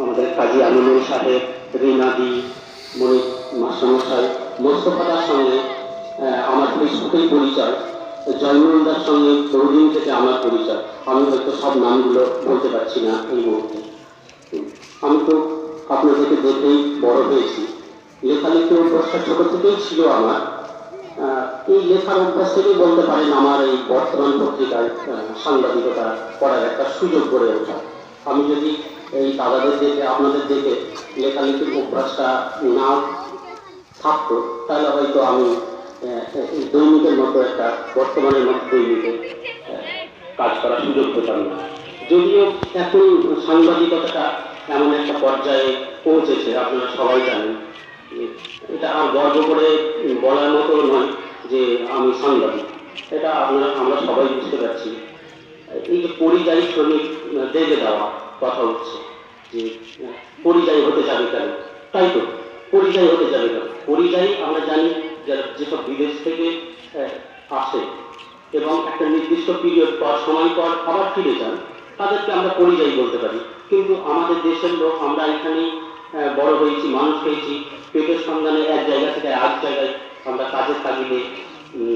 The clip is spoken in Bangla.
আমাদের কাজী আমিনুল সাহেব রিনাদি মনি মাস্টারমশাই, মোস্তফাদার সঙ্গে আমার ফেসবুকেই পরিচয়। জয়নুলদার সঙ্গে বহুদিন থেকে আমার পরিচয়। আমি হয়তো সব নামগুলো বলতে পারছি না এই মুহূর্তে। আমি তো আপনাদেরকে দেখেই বড় হয়েছি। লেখালেখি অভ্যাসটা ছোট থেকেই ছিল আমার। এই লেখার অভ্যাস থেকেই বলতে পারেন আমার এই বর্তমান পত্রিকায় সাংবাদিকতা করার একটা সুযোগ গড়ে ওঠা। আমি যদি এই দাদাদের দেখে আপনাদের দেখে লেখালেখির অভ্যাসটা না থাকতো, তাহলে হয়তো আমি দৈনিকের মতো একটা বর্তমানের মতো দৈনিকে কাজ করার সুযোগ পেতাম না। যদিও এখন সাংবাদিকতাটা এমন একটা পর্যায়ে পৌঁছেছে, আপনারা সবাই জানেন। এটা গর্ব করে বলার মতো নয় যে আমি সাংবাদিক। এটা আপনারা, আমরা সবাই বুঝতে পারছি। এই যে পরিযায়ী শ্রমিক দেবে দেওয়া কথা উঠছে পরিযায়ী হতে যাবে কেন? তাই তো পরিযায়ী হতে যাবে কেন? পরিযায়ী আমরা জানি যেসব বিদেশ থেকে আসে এবং একটা নির্দিষ্ট পিরিয়ড পর সময় পর আবার ফিরে যান তাদেরকে আমরা পরিযায়ী বলতে পারি। কিন্তু আমাদের দেশের লোক আমরা এখানেই আহ, বড় হয়েছি মানুষ হয়েছি পেটের সন্ধানে এক জায়গা থেকে আরেক জায়গায় আমরা কাজের তাগিদে